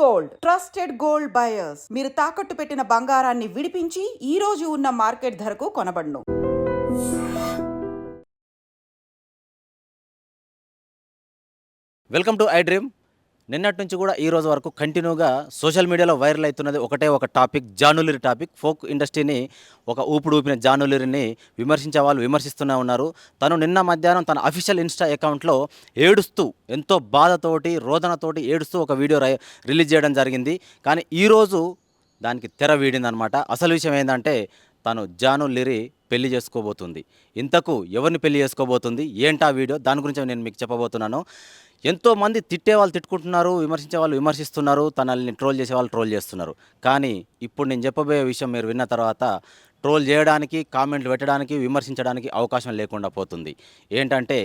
Gold. Trusted gold buyers. మీరు తాకట్టు పెట్టిన బంగారాన్ని విడిపించి ఈ రోజు ఉన్న మార్కెట్ ధరకు కొనబడును. వెల్కమ్ టు ఐ డ్రీమ్ నిన్నటి నుంచి కూడా ఈ రోజు వరకు కంటిన్యూగా సోషల్ మీడియాలో వైరల్ అవుతున్నది ఒకటే ఒక టాపిక్ జానులిరి టాపిక్. ఫోక్ ఇండస్ట్రీని ఒక ఊపుడు ఊపిన జానులిరిని విమర్శించే వాళ్ళు విమర్శిస్తూనే ఉన్నారు. తను నిన్న మధ్యాహ్నం తన అఫీషియల్ ఇన్స్టా అకౌంట్లో ఏడుస్తూ ఎంతో బాధతోటి రోదనతోటి ఏడుస్తూ ఒక వీడియో రిలీజ్ చేయడం జరిగింది. కానీ ఈరోజు దానికి తెర వీడిందనమాట. అసలు విషయం ఏంటంటే తను జాను లిరి పెళ్ళి చేసుకోబోతుంది. ఇంతకు ఎవరిని పెళ్ళి చేసుకోబోతుంది? ఏంటా వీడియో? దాని గురించి నేను మీకు చెప్పబోతున్నాను. ఎంతోమంది తిట్టే వాళ్ళు తిట్టుకుంటున్నారు విమర్శించే వాళ్ళు విమర్శిస్తున్నారు తనల్ని ట్రోల్ చేసే వాళ్ళు ట్రోల్ చేస్తున్నారు. కానీ ఇప్పుడు నేను చెప్పబోయే విషయం మీరు విన్న తర్వాత ట్రోల్ చేయడానికి కామెంట్లు పెట్టడానికి విమర్శించడానికి అవకాశం లేకుండా పోతుంది. ఏంటంటే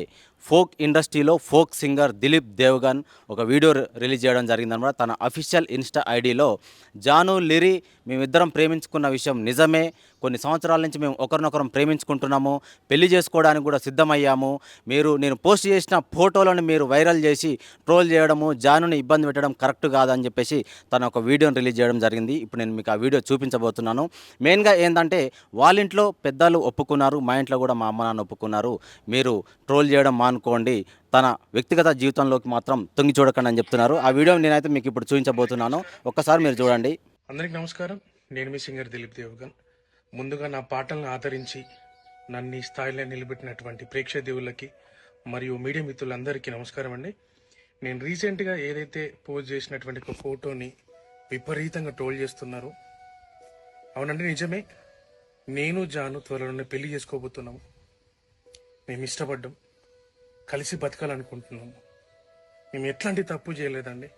ఫోక్ ఇండస్ట్రీలో ఫోక్ సింగర్ దిలీప్ దేవ్గన్ ఒక వీడియో రిలీజ్ చేయడం జరిగిందనమాట తన అఫీషియల్ ఇన్స్టా ఐడిలో జాను లిరి మేమిద్దరం ప్రేమించుకున్న విషయం నిజమే. కొన్ని సంవత్సరాల నుంచి మేము ఒకరినొకరం ప్రేమించుకుంటున్నాము. పెళ్ళి చేసుకోవడానికి కూడా సిద్ధమయ్యాము. మీరు నేను పోస్ట్ చేసిన ఫోటోలను మీరు వైరల్ చేసి ట్రోల్ చేయడము జానుని ఇబ్బంది పెట్టడం కరెక్ట్ కాదని చెప్పేసి తన ఒక వీడియోని రిలీజ్ చేయడం జరిగింది. ఇప్పుడు నేను మీకు ఆ వీడియో చూపించబోతున్నాను. మెయిన్గా ఏంటంటే వాళ్ళ ఇంట్లో పెద్దలు ఒప్పుకున్నారు మా ఇంట్లో కూడా మా అమ్మ నాన్న ఒప్పుకున్నారు. మీరు ట్రోల్ చేయడం మానుకోండి తన వ్యక్తిగత జీవితంలోకి మాత్రం తొంగి చూడకండి అని చెప్తున్నారు. ఆ వీడియో నేనైతే మీకు ఇప్పుడు చూపించబోతున్నాను. ఒక్కసారి మీరు చూడండి. అందరికి నమస్కారం. నేను మీ సింగర్ దిలీప్ దేవగన్. ముందుగా నా పాటలను ఆదరించి నన్ను ఈ స్థాయిలో నిలబెట్టినటువంటి ప్రేక్షదేవులకి మరియు మీడియా మిత్రులందరికీ నమస్కారం అండి. నేను రీసెంట్గా ఏదైతే పోస్ట్ చేసినటువంటి ఒక ఫోటోని విపరీతంగా ట్రోల్ చేస్తున్నారు. అవునండి నిజమే. నేను జాను త్వరలోనే పెళ్ళి చేసుకోబోతున్నాము. మేము ఇష్టపడ్డాం. కలిసి బతకాలనుకుంటున్నాము. మేము ఎట్లాంటి తప్పు చేయలేదండి.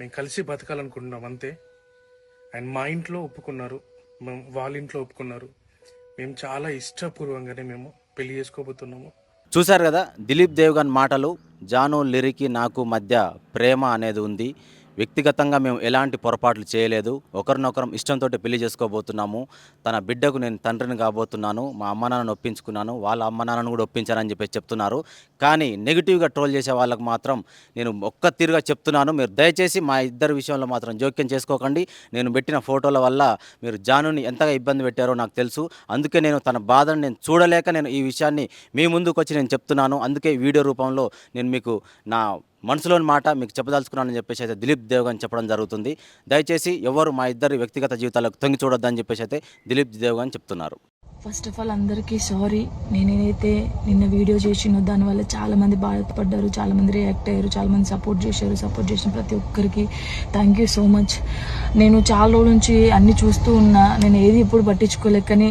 మేము కలిసి బతకాలనుకుంటున్నాం అంతే. అండ్ మా ఇంట్లో ఒప్పుకున్నారు మేము వాళ్ళ ఇంట్లో ఒప్పుకున్నారు. మేము చాలా ఇష్టపూర్వకంగానే మేము పెళ్ళి చేసుకోబోతున్నాము. చూశారు కదా దిలీప్ దేవ్గన్ మాటలు జాను లిరికి నాకు మధ్య ప్రేమ అనేది ఉంది. వ్యక్తిగతంగా మేము ఎలాంటి పొరపాట్లు చేయలేదు. ఒకరినొకరం ఇష్టంతో పెళ్ళి చేసుకోబోతున్నాము. తన బిడ్డకు నేను తండ్రిని కాబోతున్నాను. మా అమ్మ నాన్నను ఒప్పించుకున్నాను. వాళ్ళ అమ్మ నాన్నను కూడా ఒప్పించానని చెప్పేసి చెప్తున్నారు. కానీ నెగిటివ్గా ట్రోల్ చేసే వాళ్ళకు మాత్రం నేను ఒక్క తీరుగా చెప్తున్నాను. మీరు దయచేసి మా ఇద్దరి విషయంలో మాత్రం జోక్యం చేసుకోకండి. నేను పెట్టిన ఫోటోల వల్ల మీరు జానుని ఎంతగా ఇబ్బంది పెట్టారో నాకు తెలుసు. అందుకే నేను తన బాధను నేను చూడలేక నేను ఈ విషయాన్ని మీ ముందుకు వచ్చి నేను చెప్తున్నాను. అందుకే వీడియో రూపంలో నేను మీకు నా మనసులోని మాట మీకు చెప్పదలుచుకున్నానని చెప్పేసి అయితే దిలీప్ దేవ్ గారిని చెప్పడం జరుగుతుంది. దయచేసి ఎవరు మా ఇద్దరి వ్యక్తిగత జీవితాలకు తొంగి చూడొద్దని చెప్పేసి అయితే దిలీప్ దేవ్ గారిని చెప్తున్నారు. ఫస్ట్ ఆఫ్ ఆల్ అందరికీ సారీ నేనేదైతే నిన్న వీడియో చేసినో దానివల్ల చాలామంది బాధపడ్డారు చాలామంది రియాక్ట్ అయ్యారు చాలామంది సపోర్ట్ చేశారు సపోర్ట్ చేసిన ప్రతి ఒక్కరికి థ్యాంక్ యూ సో మచ్ నేను చాలా రోజుల నుంచి అన్ని చూస్తూ ఉన్నా నేను ఏది ఇప్పుడు పట్టించుకోలేకని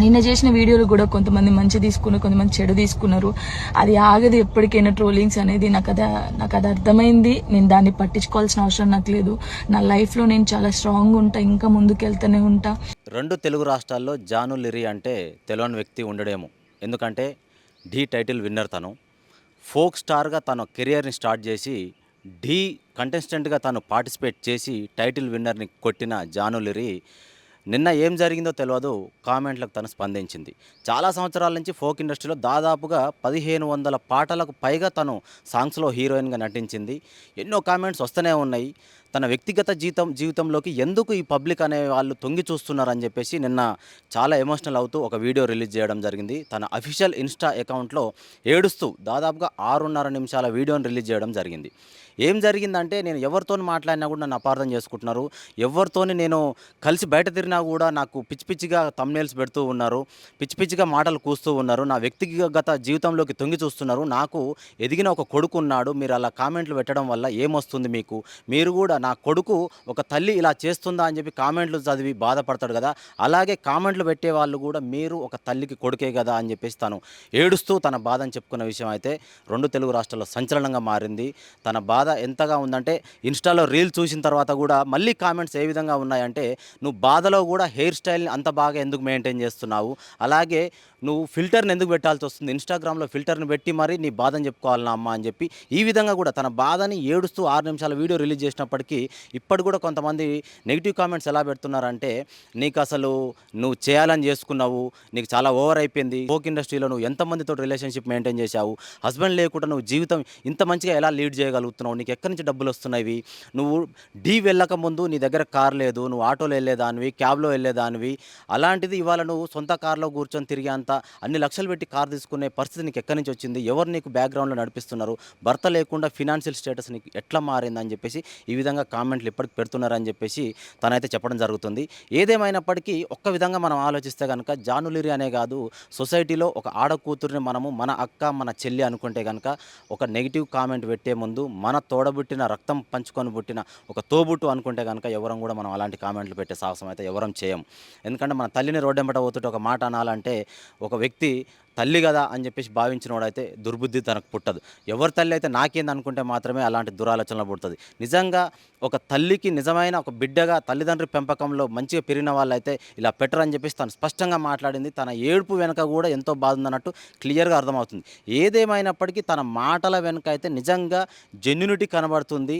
నిన్న చేసిన వీడియోలు కూడా కొంతమంది మంచి తీసుకున్నారు కొంతమంది చెడు తీసుకున్నారు. అది ఆగదు ఎప్పటికైనా ట్రోలింగ్స్ అనేది. నాకు అది నాకు అది అర్థమైంది. నేను దాన్ని పట్టించుకోవాల్సిన అవసరం నాకు లేదు. నా లైఫ్లో నేను చాలా స్ట్రాంగ్ ఉంటా ఇంకా ముందుకు వెళ్తూనే ఉంటా. రెండు తెలుగు రాష్ట్రాల్లో జాను లిరి అంటే తెలియని వ్యక్తి ఉండడేమో. ఎందుకంటే ఢీ టైటిల్ విన్నర్ తను. ఫోక్ స్టార్గా తన కెరియర్ని స్టార్ట్ చేసి ఢీ కంటెస్టెంట్గా తను పార్టిసిపేట్ చేసి టైటిల్ విన్నర్ని కొట్టిన జాను లిరి నిన్న ఏం జరిగిందో తెలియదు కామెంట్లకు తను స్పందించింది. చాలా సంవత్సరాల నుంచి ఫోక్ ఇండస్ట్రీలో దాదాపుగా పదిహేను వందల పాటలకు పైగా తను సాంగ్స్లో హీరోయిన్గా నటించింది. ఎన్నో కామెంట్స్ వస్తూనే ఉన్నాయి. తన వ్యక్తిగత జీవితం జీవితంలోకి ఎందుకు ఈ పబ్లిక్ అనే వాళ్ళు తొంగి చూస్తున్నారని చెప్పేసి నిన్న చాలా ఎమోషనల్ అవుతూ ఒక వీడియో రిలీజ్ చేయడం జరిగింది. తన అఫీషియల్ ఇన్స్టా అకౌంట్లో ఏడుస్తూ దాదాపుగా ఆరున్నర నిమిషాల వీడియోని రిలీజ్ చేయడం జరిగింది. ఏం జరిగిందంటే నేను ఎవరితో మాట్లాడినా కూడా నన్ను అపార్థం చేసుకుంటున్నారు. ఎవరితోని నేను కలిసి బయట తిరిగినా కూడా నాకు పిచ్చి పిచ్చిగా తమ్నేల్స్ పెడుతూ ఉన్నారు. పిచ్చి పిచ్చిగా మాటలు కూస్తూ ఉన్నారు. నా వ్యక్తిగత జీవితంలోకి తొంగి చూస్తున్నారు. నాకు ఎదిగిన ఒక కొడుకు ఉన్నాడు. మీరు అలా కామెంట్లు పెట్టడం వల్ల ఏమొస్తుంది మీకు? మీరు కూడా నా కొడుకు ఒక తల్లి ఇలా చేస్తుందా అని చెప్పి కామెంట్లు చదివి బాధపడతాడు కదా. అలాగే కామెంట్లు పెట్టే వాళ్ళు కూడా మీరు ఒక తల్లికి కొడుకే కదా అని చెప్పేసి తను ఏడుస్తూ తన బాధని చెప్పుకున్న విషయం అయితే రెండు తెలుగు రాష్ట్రాల్లో సంచలనంగా మారింది. తన బాధ ఎంతగా ఉందంటే ఇన్స్టాలో రీల్ చూసిన తర్వాత కూడా మళ్ళీ కామెంట్స్ ఏ విధంగా ఉన్నాయంటే నువ్వు బాధలో కూడా హెయిర్ స్టైల్ని అంత బాగా ఎందుకు మెయింటైన్ చేస్తున్నావు? అలాగే నువ్వు ఫిల్టర్ని ఎందుకు పెట్టాల్సి వస్తుంది? ఇన్స్టాగ్రామ్లో ఫిల్టర్ని పెట్టి మరి నీ బాధని చెప్పుకోవాలన్నా అమ్మ అని చెప్పి ఈ విధంగా కూడా తన బాధని ఏడుస్తూ ఆరు నిమిషాల వీడియో రిలీజ్ చేసినప్పటికీ ఇప్పటి కూడా కొంతమంది నెగిటివ్ కామెంట్స్ ఎలా పెడుతున్నారంటే నీకు అసలు నువ్వు చేయాలని చేసుకున్నావు నీకు చాలా ఓవర్ అయిపోయింది ఫోక్ ఇండస్ట్రీలో నువ్వు ఎంతమందితో రిలేషన్షిప్ మెయింటైన్ చేశావు హస్బెండ్ లేకుండా నువ్వు జీవితం ఇంత మంచిగా ఎలా లీడ్ చేయగలుగుతున్నావు నీకు ఎక్కడి నుంచి డబ్బులు వస్తున్నాయి నువ్వు డీ వెళ్ళక ముందు నీ దగ్గర కార్ లేదు నువ్వు ఆటోలో వెళ్ళేదానివి క్యాబ్లో వెళ్ళేదానివి అలాంటిది ఇవాళ నువ్వు సొంత కార్లో కూర్చొని తిరిగేంత అన్ని లక్షలు పెట్టి కార్ తీసుకునే పరిస్థితి నీకు ఎక్కడి నుంచి వచ్చింది? ఎవరు నీకు బ్యాక్గ్రౌండ్లో నడిపిస్తున్నారు? భర్త లేకుండా ఫినాన్షియల్ స్టేటస్ నీకు ఎట్లా మారిందని చెప్పేసి ఈ విధంగా కామెంట్లు ఇప్పటికి పెడుతున్నారని చెప్పేసి తనైతే చెప్పడం జరుగుతుంది. ఏదేమైనప్పటికీ ఒక్క విధంగా మనం ఆలోచిస్తే కనుక జానులిరి అనే కాదు సొసైటీలో ఒక ఆడకూతురిని మనము మన అక్క మన చెల్లి అనుకుంటే కనుక ఒక నెగిటివ్ కామెంట్ పెట్టే ముందు మన తోడబుట్టిన రక్తం పంచుకొని పుట్టిన ఒక తోబుట్టు అనుకుంటే కనుక ఎవరం కూడా మనం అలాంటి కామెంట్లు పెట్టే సాహసం అయితే ఎవరం చేయం. ఎందుకంటే మన తల్లిని రోడ్డెంబట పోతుంటే ఒక మాట అనాలంటే ఒక వ్యక్తి తల్లి కదా అని చెప్పేసి భావించిన వాడైతే దుర్బుద్ధి తనకు పుట్టదు. ఎవరి తల్లి అయితే నాకేంది అనుకుంటే మాత్రమే అలాంటి దురాలోచనలు పుడుతుంది. నిజంగా ఒక తల్లికి నిజమైన ఒక బిడ్డగా తల్లిదండ్రి పెంపకంలో మంచిగా పెరిగిన వాళ్ళైతే ఇలా పెట్టరు అని చెప్పేసి తను స్పష్టంగా మాట్లాడింది. తన ఏడుపు వెనుక కూడా ఎంతో బాధ ఉందన్నట్టు క్లియర్గా అర్థమవుతుంది. ఏదేమైనప్పటికీ తన మాటల వెనుక అయితే నిజంగా జెన్యునిటీ కనబడుతుంది.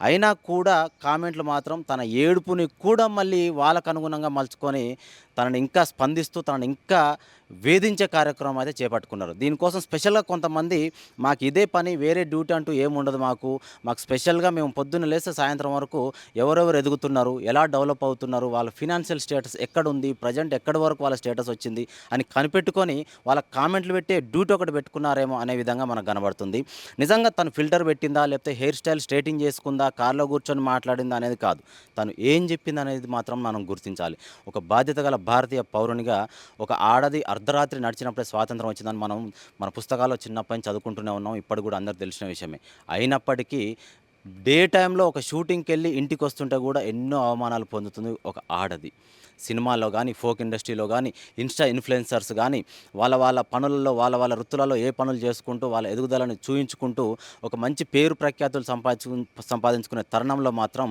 అయినా కూడా కామెంట్లు మాత్రం తన ఏడుపుని కూడా మళ్ళీ వాళ్ళకు అనుగుణంగా మలుచుకొని తనని ఇంకా స్పందిస్తూ తనని ఇంకా వేధించే కార్యక్రమం అయితే చేపట్టుకున్నారు. దీనికోసం స్పెషల్గా కొంతమంది మాకు ఇదే పని వేరే డ్యూటీ అంటూ ఏముండదు మాకు. మాకు స్పెషల్గా మేము పొద్దున్న లేస్తే సాయంత్రం వరకు ఎవరెవరు ఎదుగుతున్నారు ఎలా డెవలప్ అవుతున్నారు వాళ్ళ ఫినాన్షియల్ స్టేటస్ ఎక్కడ ఉంది ప్రజెంట్ ఎక్కడి వరకు వాళ్ళ స్టేటస్ వచ్చింది అని కనిపెట్టుకొని వాళ్ళ కామెంట్లు పెట్టే డ్యూటీ ఒకటి పెట్టుకున్నారేమో అనే విధంగా మనకు కనబడుతుంది. నిజంగా తను ఫిల్టర్ పెట్టిందా లేకపోతే హెయిర్ స్టైల్ స్ట్రేటింగ్ చేసుకుందా కార్లో కూర్చొని మాట్లాడిందా అనేది కాదు. తను ఏం చెప్పింది అనేది మాత్రం మనం గుర్తించాలి. ఒక బాధ్యత గల భారతీయ పౌరునిగా ఒక ఆడది అర్ధరాత్రి నడిచినప్పుడే స్వాతంత్రం వచ్చిందని మనం మన పుస్తకాల్లో చిన్నప్పటి నుంచి చదువుకుంటూనే ఉన్నాం. ఇప్పటికి కూడా అందరికి తెలిసిన విషయమే. అయినప్పటికీ డే టైంలో ఒక షూటింగ్కి వెళ్ళి ఇంటికి వస్తుంటే కూడా ఎన్నో అవమానాలు పొందుతుంది ఒక ఆడది. సినిమాల్లో కానీ ఫోక్ ఇండస్ట్రీలో కానీ ఇన్స్టా ఇన్ఫ్లుయెన్సర్స్ కానీ వాళ్ళ వాళ్ళ పనులలో వాళ్ళ వాళ్ళ వృత్తులలో ఏ పనులు చేసుకుంటూ వాళ్ళ ఎదుగుదలను చూయించుకుంటూ ఒక మంచి పేరు ప్రఖ్యాతులు సంపాదించు సంపాదించుకునే తరుణంలో మాత్రం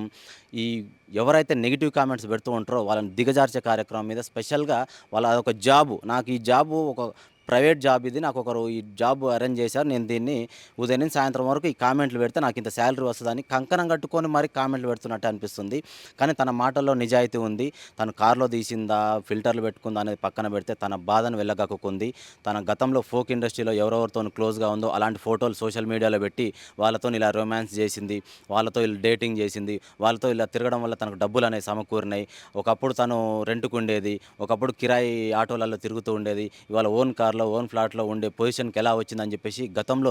ఈ ఎవరైతే నెగిటివ్ కామెంట్స్ పెడుతూ ఉంటారో వాళ్ళని దిగజార్చే కార్యక్రమం మీద స్పెషల్గా వాళ్ళ ఒక జాబు. నాకు ఈ జాబు ఒక ప్రైవేట్ జాబ్ ఇది. నాకు ఒకరు ఈ జాబ్ అరేంజ్ చేశారు. నేను దీన్ని ఉదయం నుంచి సాయంత్రం వరకు ఈ కామెంట్లు పెడితే నాకు ఇంత శాలరీ వస్తుందని కంకణం కట్టుకొని మరి కామెంట్లు పెడుతున్నట్టు అనిపిస్తుంది. కానీ తన మాటల్లో నిజాయితీ ఉంది. తను కారులో తీసిందా ఫిల్టర్లు పెట్టుకుందా అనేది పక్కన పెడితే తన బాధను వెళ్ళగక్కుంది తన గతంలో ఫోక్ ఇండస్ట్రీలో ఎవరెవరితో క్లోజ్గా ఉందో అలాంటి ఫోటోలు సోషల్ మీడియాలో పెట్టి వాళ్ళతో ఇలా రొమాన్స్ చేసింది. వాళ్ళతో ఇలా డేటింగ్ చేసింది. వాళ్ళతో ఇలా తిరగడం వల్ల తనకు డబ్బులు అనేవి సమకూరినాయి. ఒకప్పుడు తను రెంట్కు ఉండేది. ఒకప్పుడు కిరాయి ఆటోలలో తిరుగుతూ ఉండేది. ఇవాళ ఓన్ కార్ కార్లో ఓన్ ఫ్లాట్లో ఉండే పొజిషన్కి ఎలా వచ్చిందని చెప్పేసి గతంలో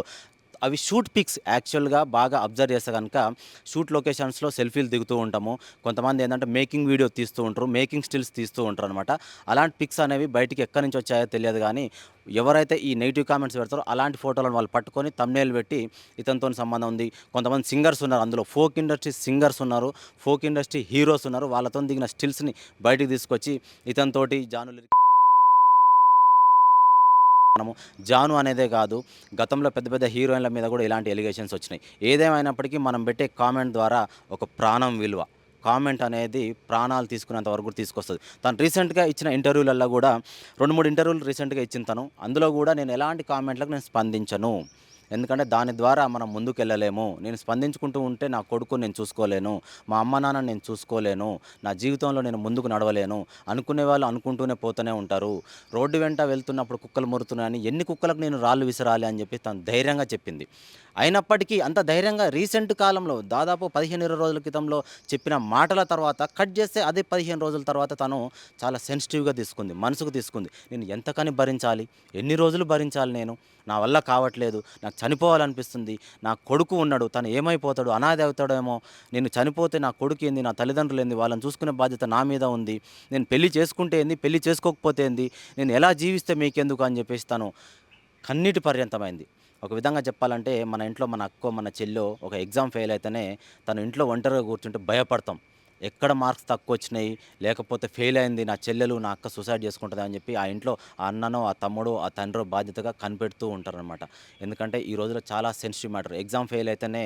అవి షూట్ పిక్స్ యాక్చువల్గా బాగా అబ్జర్వ్ చేస్తే కనుక షూట్ లొకేషన్స్లో సెల్ఫీలు దిగుతూ ఉంటాము. కొంతమంది ఏంటంటే మేకింగ్ వీడియో తీస్తూ ఉంటారు మేకింగ్ స్టిల్స్ తీస్తూ ఉంటారు అనమాట అలాంటి పిక్స్ అనేవి బయటికి ఎక్కడి నుంచి వచ్చాయో తెలియదు కానీ ఎవరైతే ఈ నెగిటివ్ కామెంట్స్ పెడతారో అలాంటి ఫోటోలను వాళ్ళు పట్టుకొని తమ్నేల్ పెట్టి ఇతనితో సంబంధం ఉంది. కొంతమంది సింగర్స్ ఉన్నారు అందులో ఫోక్ ఇండస్ట్రీ సింగర్స్ ఉన్నారు ఫోక్ ఇండస్ట్రీ హీరోస్ ఉన్నారు. వాళ్ళతో దిగిన స్టిల్స్ని బయటికి తీసుకొచ్చి ఇతనితోటి జానులు మనము జాను అనేదే కాదు గతంలో పెద్ద పెద్ద హీరోయిన్ల మీద కూడా ఇలాంటి ఎలిగేషన్స్ వచ్చినాయి. ఏదేమైనప్పటికీ మనం పెట్టే కామెంట్ ద్వారా ఒక ప్రాణం విలువ కామెంట్ అనేది ప్రాణాలు తీసుకునేంత వరకు తీసుకొస్తుంది. తను రీసెంట్గా ఇచ్చిన ఇంటర్వ్యూలలో కూడా రెండు మూడు ఇంటర్వ్యూలు రీసెంట్గా ఇచ్చిన తను. అందులో కూడా నేను ఎలాంటి కామెంట్లకు నేను స్పందించను. ఎందుకంటే దాని ద్వారా మనం ముందుకు వెళ్ళలేము నేను స్పందించుకుంటూ ఉంటే నా కొడుకు నేను చూసుకోలేను. మా అమ్మ నాన్న నేను చూసుకోలేను. నా జీవితంలో నేను ముందుకు నడవలేను. అనుకునే వాళ్ళు అనుకుంటూనే పోతూనే ఉంటారు. రోడ్డు వెంట వెళ్తున్నప్పుడు కుక్కలు మురుతున్నాయని ఎన్ని కుక్కలకు నేను రాళ్ళు విసిరాలి అని చెప్పి తను ధైర్యంగా చెప్పింది. అయినప్పటికీ అంత ధైర్యంగా రీసెంట్ కాలంలో దాదాపు పదిహేను ఇరవై రోజుల క్రితంలో చెప్పిన మాటల తర్వాత కట్ చేస్తే అదే పదిహేను రోజుల తర్వాత తను చాలా సెన్సిటివ్గా తీసుకుంది మనసుకు తీసుకుంది. నేను ఎంతకని భరించాలి? ఎన్ని రోజులు భరించాలి నేను? నా వల్ల కావట్లేదు. నాకు చనిపోవాలనిపిస్తుంది. నా కొడుకు ఉన్నాడు తను ఏమైపోతాడు అనాథ అవుతాడేమో. నేను చనిపోతే నా కొడుకు ఏంది నా తల్లిదండ్రులు ఏంది వాళ్ళని చూసుకునే బాధ్యత నా మీద ఉంది. నేను పెళ్ళి చేసుకుంటే ఏంది పెళ్ళి చేసుకోకపోతే ఏంది నేను ఎలా జీవిస్తే మీకెందుకు అని చెప్పేసి తను కన్నీటి పర్యంతమైంది. ఒక విధంగా చెప్పాలంటే మన ఇంట్లో మన అక్కో మన చెల్లో ఒక ఎగ్జామ్ ఫెయిల్ అయితేనే తను ఇంట్లో ఒంటరిగా కూర్చుంటే భయపడతాం. ఎక్కడ మార్క్స్ తక్కువ వచ్చినాయి లేకపోతే ఫెయిల్ అయింది నా చెల్లెలు నా అక్క సూసైడ్ చేసుకుంటుంది అని చెప్పి ఆ ఇంట్లో ఆ అన్ననో ఆ తమ్ముడు ఆ తండ్రి బాధ్యతగా కనిపెడుతూ ఉంటారనమాట ఎందుకంటే ఈ రోజుల్లో చాలా సెన్సిటివ్ మ్యాటర్ ఎగ్జామ్ ఫెయిల్ అయితేనే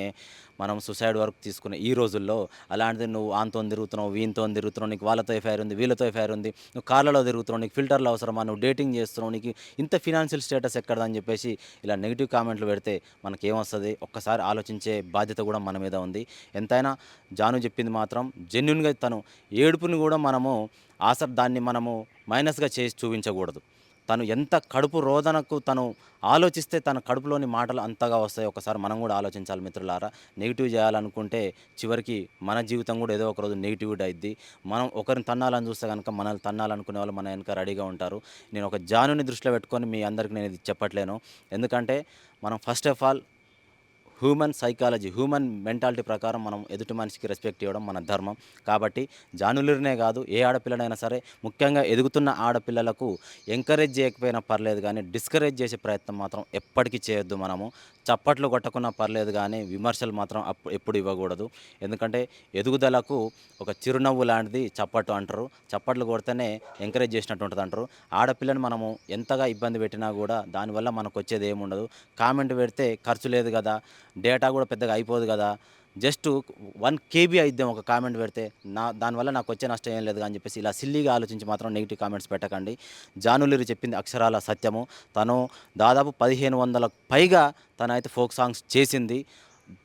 మనం సూసైడ్ వరకు తీసుకునే ఈ రోజుల్లో అలాంటిది నువ్వు ఆంతో తిరుగుతున్నావు వీంతో తిరుగుతున్నావు నీకు వాళ్ళతో ఎఫ్ఐఆర్ ఉంది వీళ్ళతో ఎఫ్ఐఆర్ ఉంది నువ్వు కార్లలో తిరుగుతున్నావు నీకు ఫిల్టర్లు అవసరమా నువ్వు డేటింగ్ చేస్తున్నావు నీకు ఇంత ఫినాన్షియల్ స్టేటస్ ఎక్కడదని చెప్పేసి ఇలా నెగిటివ్ కామెంట్లు పెడితే మనకేమొస్తుంది? ఒక్కసారి ఆలోచించే బాధ్యత కూడా మన మీద ఉంది. ఎంతైనా జాను చెప్పింది మాత్రం జెన్ జెన్యున్గా తను ఏడుపుని కూడా మనము ఆసర్ దాన్ని మనము మైనస్గా చేసి చూపించకూడదు. తను ఎంత కడుపు రోదనకు తను ఆలోచిస్తే తన కడుపులోని మాటలు అంతగా వస్తాయి. ఒకసారి మనం కూడా ఆలోచించాలి మిత్రులారా. నెగిటివ్ చేయాలనుకుంటే చివరికి మన జీవితం కూడా ఏదో ఒక రోజు నెగిటివిటీ అయింది మనం ఒకరిని తన్నాలని చూస్తే కనుక మనల్ని తన్నాలనుకునే వాళ్ళు మన వెనక రెడీగా ఉంటారు. నేను ఒక జానుని దృష్టిలో పెట్టుకొని మీ అందరికీ నేను ఇది చెప్పట్లేను. ఎందుకంటే మనం first of all human psychology human mentality ప్రకారం మనం ఎదుటి మనిషికి రెస్పెక్ట్ ఇవ్వడం మన ధర్మం. కాబట్టి జానులరినే కాదు ఏ ఆడపిల్లనైనా సరే ముఖ్యంగా ఎదుగుతున్న ఆడపిల్లలకు ఎంకరేజ్ చేయకపోయినా పర్లేదు కానీ డిస్కరేజ్ చేసే ప్రయత్నం మాత్రం ఎప్పటికీ చేయొద్దు మనము. చప్పట్లు కొట్టకున్నా పర్లేదు కానీ విమర్శలు మాత్రం అప్పు ఎప్పుడు ఇవ్వకూడదు. ఎందుకంటే ఎదుగుదలకు ఒక చిరునవ్వు లాంటిది చప్పట్లు అంటారు. చప్పట్లు కొడితేనే ఎంకరేజ్ చేసినట్టు ఉంటుంది అంటారు. ఆడపిల్లని మనము ఎంతగా ఇబ్బంది పెట్టినా కూడా దానివల్ల మనకు వచ్చేది ఏముండదు. కామెంట్ పెడితే ఖర్చు లేదు కదా డేటా కూడా పెద్దగా అయిపోదు కదా. జస్ట్ వన్ కేబీ అయిద్దాం ఒక కామెంట్ పెడితే. నా దానివల్ల నాకు వచ్చే నష్టం ఏం లేదు అని చెప్పేసి ఇలా సిల్లీగా ఆలోచించి మాత్రం నెగిటివ్ కామెంట్స్ పెట్టకండి. జానులిరి చెప్పింది అక్షరాల సత్యము. తను దాదాపు పదిహేను వందల పైగా తనైతే ఫోక్ సాంగ్స్ చేసింది.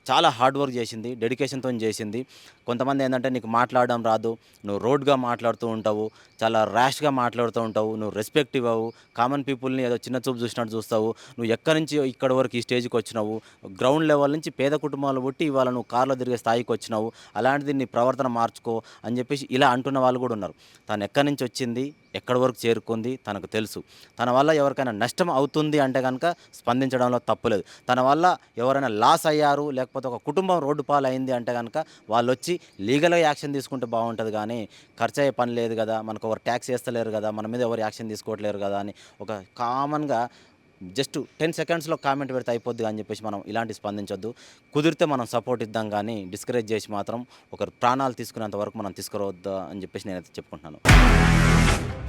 చాలా హార్డ్ వర్క్ చేసింది డెడికేషన్తో చేసింది. కొంతమంది ఏంటంటే నీకు మాట్లాడడం రాదు నువ్వు రోడ్గా మాట్లాడుతూ ఉంటావు చాలా ర్యాష్గా మాట్లాడుతూ ఉంటావు నువ్వు రెస్పెక్ట్ ఇవ్వవు కామన్ పీపుల్ని ఏదో చిన్న చూపు చూసినట్టు చూస్తావు నువ్వు ఎక్కడి నుంచి ఇక్కడి వరకు ఈ స్టేజ్కి వచ్చినావు గ్రౌండ్ లెవెల్ నుంచి పేద కుటుంబాలు పుట్టి ఇవాళ నువ్వు కార్లో తిరిగే స్థాయికి వచ్చినావు అలాంటిది నీ ప్రవర్తన మార్చుకో అని చెప్పేసి ఇలా అంటున్న వాళ్ళు కూడా ఉన్నారు. తను ఎక్కడి నుంచి వచ్చింది ఎక్కడి వరకు చేరుకుంది తనకు తెలుసు. తన వల్ల ఎవరికైనా నష్టం అవుతుంది అంటే కనుక స్పందించడంలో తప్పులేదు తన వల్ల ఎవరైనా లాస్ అయ్యారు లేకపోతే ఒక కుటుంబం రోడ్డు పాలైంది అయింది అంటే కనుక వాళ్ళు వచ్చి లీగల్గా యాక్షన్ తీసుకుంటే బాగుంటుంది కానీ ఖర్చు అయ్యే పని లేదు కదా మనకు ఎవరు ట్యాక్స్ వేస్తలేరు కదా మన మీద ఎవరు యాక్షన్ తీసుకోవట్లేరు కదా అని ఒక కామన్గా జస్ట్ టెన్ సెకండ్స్లో కామెంట్ పెడితే అయిపోద్ది అని చెప్పేసి మనం ఇలాంటి స్పందించొద్దు. కుదిరితే మనం సపోర్ట్ ఇద్దాం కానీ డిస్కరేజ్ చేసి మాత్రం ఒకరు ప్రాణాలు తీసుకునేంత వరకు మనం తీసుకురావద్దా అని చెప్పేసి నేనైతే చెప్పుకుంటున్నాను.